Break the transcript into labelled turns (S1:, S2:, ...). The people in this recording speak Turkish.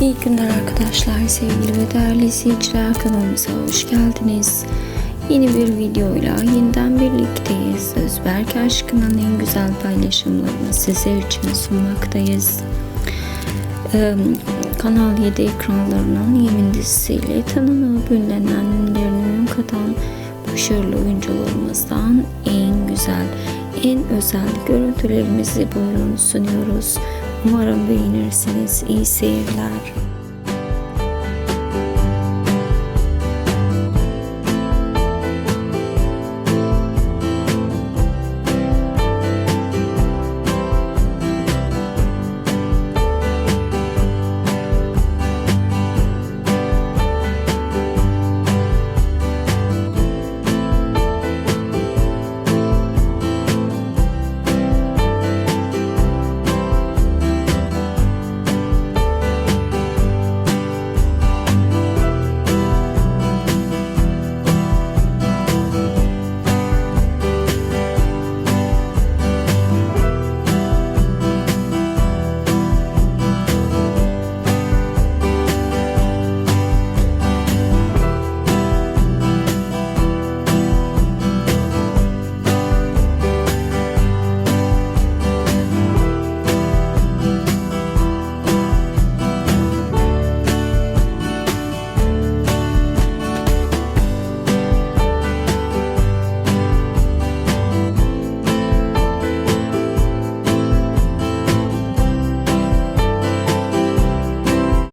S1: İyi günler arkadaşlar, sevgili ve değerli izleyiciler kanalımıza hoş geldiniz. Yeni bir videoyla yeniden birlikteyiz. Özberk aşkının en güzel paylaşımlarını sizler için sunmaktayız. Ee, Kanal 7 ekranlarının Yemin dizisiyle tanınıp ünlenen ünlerinin katan başarılı oyuncularımızdan en güzel, en özel görüntülerimizi buyurun sunuyoruz. Umarım beğenirsiniz. İyi seyirler.